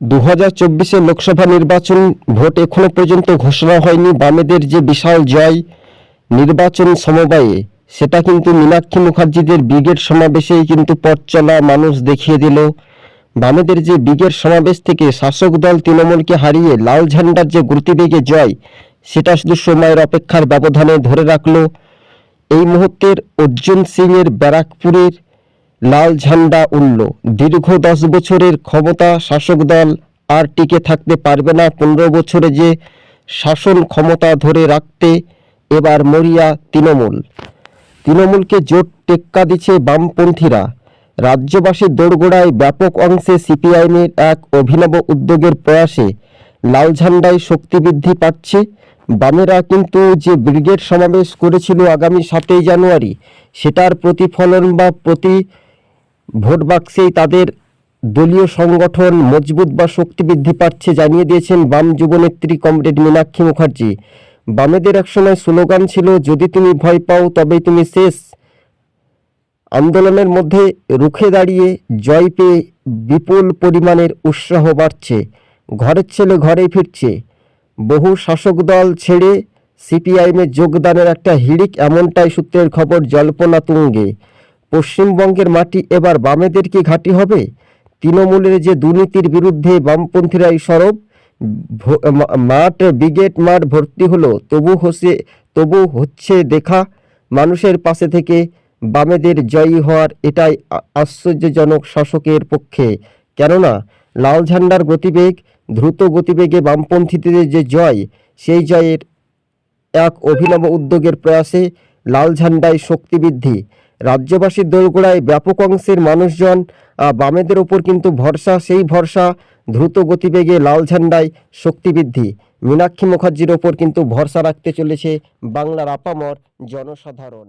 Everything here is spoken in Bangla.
দু হাজার লোকসভা নির্বাচন ভোট এখনও পর্যন্ত ঘোষণা হয়নি বামেদের যে বিশাল জয় নির্বাচন সমবায়ে, সেটা কিন্তু মীনাক্ষী মুখার্জিদের ব্রিগেড সমাবেশেই কিন্তু পথ চলা মানুষ দেখিয়ে দিল। বামেদের যে ব্রিগেড সমাবেশ থেকে শাসক দল তৃণমূলকে হারিয়ে লাল ঝান্ডার যে গতিবেগে জয়, সেটা শুধু সময়ের অপেক্ষার ব্যবধানে ধরে রাখল। এই মুহূর্তের অর্জুন সিংয়ের ব্যারাকপুরের লাল ঝান্ডা উড়ল। দীর্ঘ দশ বছরের ক্ষমতা শাসক দল আর টিকে থাকতে পারবে না। পনেরো বছরে যে শাসন ক্ষমতা ধরে রাখতে এবার মরিয়া তৃণমূল। তৃণমূলকে জোট টেক্কা দিচ্ছে বামপন্থীরা। রাজ্যবাসীর দোরগোড়ায় ব্যাপক অংশে সিপিআইএমের এক অভিনব উদ্যোগের প্রয়াসে লাল ঝান্ডায় শক্তি বৃদ্ধি পাচ্ছে। বামেরা কিন্তু যে ব্রিগেড সমাবেশ করেছিল আগামী সাতই জানুয়ারি, সেটার প্রতিফলন বা প্রতি ভোট বাক্সেই তাদের দলীয় সংগঠন মজবুত বা শক্তি বৃদ্ধি পাচ্ছে জানিয়ে দিয়েছেন বাম যুবনেত্রী কমরেড মীনাক্ষী মুখার্জি। বামেদের একসময় স্লোগান ছিল, যদি তুমি ভয় পাও তবেই তুমি শেষ। আন্দোলনের মধ্যে রুখে দাঁড়িয়ে জয় পেয়ে বিপুল পরিমাণের উৎসাহ বাড়ছে। ঘরের ছেলে ঘরেই ফিরছে। বহু শাসক দল ছেড়ে সিপিআইএমে যোগদানের একটা হিড়িক এমনটাই সূত্রের খবর জল্পনা তুঙ্গে। পশ্চিমবঙ্গের মাটি এবার বামেদের কি ঘাঁটি হবে? তৃণমূলের যে দুর্নীতির বিরুদ্ধে বামপন্থীরাই সরব মাঠ ব্রিগেড মাঠ ভর্তি হলো, তবু হচ্ছে তবু হচ্ছে দেখা। মানুষের পাশে থেকে বামেদের জয়ী হওয়ার এটাই আশ্চর্যজনক শাসকের পক্ষে। কেননা, লাল ঝান্ডার গতিবেগ, দ্রুত গতিবেগে বামপন্থীদের যে জয়, সেই জয়ের এক অভিনব উদ্যোগের প্রয়াসে লাল ঝান্ডায় শক্তি বৃদ্ধি। রাজ্যবাসীর দোরগোড়ায় ব্যাপক অংশের মানুষজন বামেদের ওপর কিন্তু ভরসা, সেই ভরসা দ্রুত গতিবেগে লাল ঝান্ডায় শক্তি বৃদ্ধি। মীনাক্ষী মুখার্জির ওপর কিন্তু ভরসা রাখতে চলেছে বাংলার আপামর জনসাধারণ।